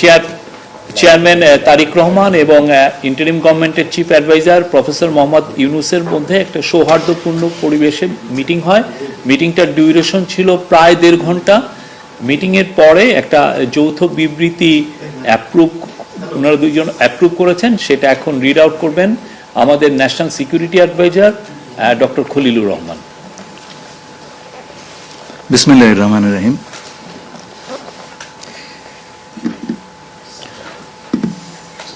Chair chairman তারিক রহমান এবং interim গভর্নমেন্টের chief adviser professor Mohammad ইউনুসের মধ্যে একটা সৌহার্দ্যপূর্ণ পরিবেশে মিটিং হয়। মিটিংটার ডিউরেশন ছিল প্রায় দেড় ঘণ্টা। মিটিংয়ের পরে একটা যৌথ বিবৃতি অ্যাপ্রুভ ওনারা দুইজন অ্যাপ্রুভ করেছেন, সেটা এখন রিড আউট করবেন আমাদের national security adviser doctor Khalilur Rahman. বিসমিল্লাহ রহমান রহিম।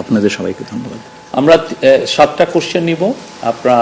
আপনাদের সবাইকে ধন্যবাদ। আমরা সাতটা কোশ্চেন নিব। আপনারা